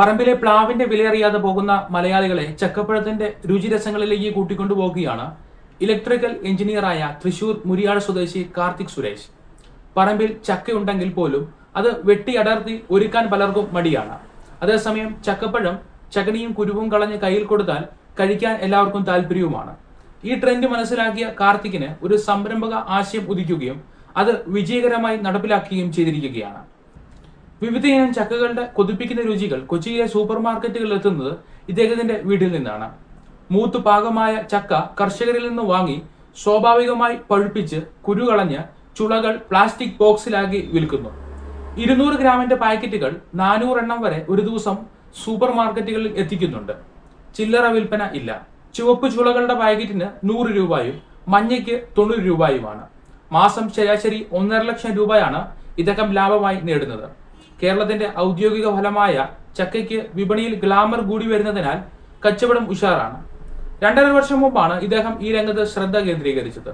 പറമ്പിലെ പ്ലാവിന്റെ വിലയറിയാതെ പോകുന്ന മലയാളികളെ ചക്കപ്പഴത്തിന്റെ രുചിരസങ്ങളിലേക്ക് കൂട്ടിക്കൊണ്ടുപോകുകയാണ് ഇലക്ട്രിക്കൽ എഞ്ചിനീയറായ തൃശൂർ മുരിയാട് സ്വദേശി കാർത്തിക് സുരേഷ്. പറമ്പിൽ ചക്കയുണ്ടെങ്കിൽ പോലും അത് വെട്ടി അടർത്തി ഒരുക്കാൻ പലർക്കും മടിയാണ്. അതേസമയം ചക്കപ്പഴം ചകനിയും കുരുവും കളഞ്ഞ് കയ്യിൽ കൊടുത്താൽ കഴിക്കാൻ എല്ലാവർക്കും താല്പര്യവുമാണ്. ഈ ട്രെൻഡ് മനസ്സിലാക്കിയ കാർത്തിക്കിന് ഒരു സംരംഭക ആശയം ഉദിക്കുകയും അത് വിജയകരമായി നടപ്പിലാക്കുകയും ചെയ്തിരിക്കുകയാണ്. വിവിധ ഇനം ചക്കകളുടെ കൊതിപ്പിക്കുന്ന രുചികൾ കൊച്ചിയിലെ സൂപ്പർ മാർക്കറ്റുകളിൽ എത്തുന്നത് ഇദ്ദേഹത്തിന്റെ വീട്ടിൽ നിന്നാണ്. മൂത്ത് പാകമായ ചക്ക കർഷകരിൽ നിന്ന് വാങ്ങി സ്വാഭാവികമായി പഴുപ്പിച്ച് കുരുകളഞ്ഞ് ചുളകൾ പ്ലാസ്റ്റിക് ബോക്സിലാക്കി വിൽക്കുന്നു. ഇരുന്നൂറ് ഗ്രാമിന്റെ പാക്കറ്റുകൾ നാനൂറെണ്ണം വരെ ഒരു ദിവസം സൂപ്പർ മാർക്കറ്റുകളിൽ എത്തിക്കുന്നുണ്ട്. ചില്ലറ വിൽപ്പന ഇല്ല. ചുവപ്പ് ചുളകളുടെ പാക്കറ്റിന് നൂറ് രൂപയും മഞ്ഞയ്ക്ക് തൊണ്ണൂറ് രൂപയുമാണ്. മാസം ശരാശരി ഒന്നര ലക്ഷം രൂപയാണ് ഇദ്ദേഹം ലാഭമായി നേടുന്നത്. കേരളത്തിന്റെ ഔദ്യോഗിക ഫലമായ ചക്കയ്ക്ക് വിപണിയിൽ ഗ്ലാമർ കൂടി വരുന്നതിനാൽ കച്ചവടം ഉഷാറാണ്. രണ്ടര വർഷം മുമ്പാണ് ഇദ്ദേഹം ഈ രംഗത്ത് ശ്രദ്ധ കേന്ദ്രീകരിച്ചത്.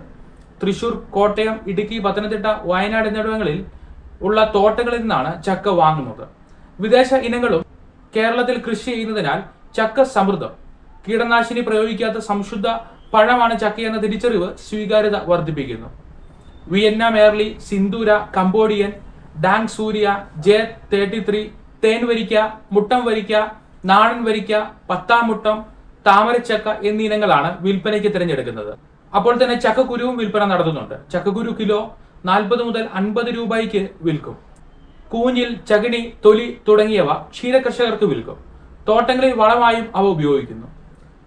തൃശൂർ കോട്ടയം ഇടുക്കി പത്തനംതിട്ട വയനാട് എന്നിവിടങ്ങളിൽ ഉള്ള തോട്ടങ്ങളിൽ നിന്നാണ് ചക്ക വാങ്ങുന്നത്. വിദേശ ഇനങ്ങളും കേരളത്തിൽ കൃഷി ചെയ്യുന്നതിനാൽ ചക്ക സമൃദ്ധം കീടനാശിനി പ്രയോഗിക്കാത്ത സംശുദ്ധ പഴമാണ് ചക്ക എന്ന തിരിച്ചറിവ് സ്വീകാര്യത വർദ്ധിപ്പിക്കുന്നു. വിയന്ന എയർലി സിന്ദൂര കംബോഡിയൻ ഡാങ് സൂര്യ ജെ തേർട്ടി ത്രീ തേൻ വരിക്ക മുട്ടം വരിക്ക നാടൻ വരിക്ക പത്താമുട്ടം താമരച്ചക്ക എന്നീ ഇനങ്ങളാണ് വിൽപ്പനയ്ക്ക് തിരഞ്ഞെടുക്കുന്നത്. അപ്പോൾ തന്നെ ചക്കക്കുരുവും വിൽപ്പന നടത്തുന്നുണ്ട്. ചക്കക്കുരു കിലോ നാൽപ്പത് മുതൽ അൻപത് രൂപയ്ക്ക് വിൽക്കും. കൂഞ്ഞിൽ ചകിണി തൊലി തുടങ്ങിയവ ക്ഷീരകർഷകർക്ക് വിൽക്കും. തോട്ടങ്ങളിൽ വളമായും അവ ഉപയോഗിക്കുന്നു.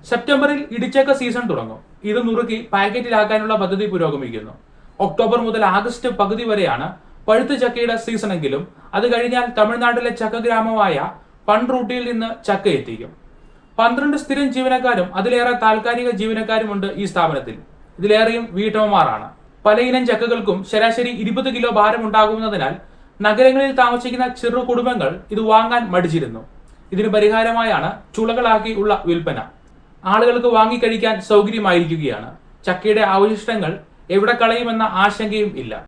സെപ്റ്റംബറിൽ ഇടിച്ചക്ക സീസൺ തുടങ്ങും. ഇത് നുറുക്കി പാക്കറ്റിലാക്കാനുള്ള പദ്ധതി പുരോഗമിക്കുന്നു. ഒക്ടോബർ മുതൽ ആഗസ്റ്റ് പകുതി വരെയാണ് പഴുത്ത ചക്കയുടെ സീസണെങ്കിലും അത് കഴിഞ്ഞാൽ തമിഴ്നാട്ടിലെ ചക്ക ഗ്രാമമായ പൺറൂട്ടിയിൽ നിന്ന് ചക്ക എത്തിക്കും. പന്ത്രണ്ട് സ്ഥിരം ജീവനക്കാരും അതിലേറെ താൽക്കാലിക ജീവനക്കാരുമുണ്ട് ഈ സ്ഥാപനത്തിൽ. ഇതിലേറെയും വീട്ടമ്മമാരാണ്. പലയിനം ചക്കകൾക്കും ശരാശരി ഇരുപത് കിലോ ഭാരം ഉണ്ടാകുന്നതിനാൽ നഗരങ്ങളിൽ താമസിക്കുന്ന ചെറു കുടുംബങ്ങൾ ഇത് വാങ്ങാൻ മടിച്ചിരുന്നു. ഇതിന് പരിഹാരമായാണ് ചുളകളാക്കി ഉള്ള വിൽപ്പന. ആളുകൾക്ക് വാങ്ങിക്കഴിക്കാൻ സൗകര്യമായിരിക്കുകയാണ്. ചക്കയുടെ അവശിഷ്ടങ്ങൾ എവിടെ കളയുമെന്ന ആശങ്കയും ഇല്ല.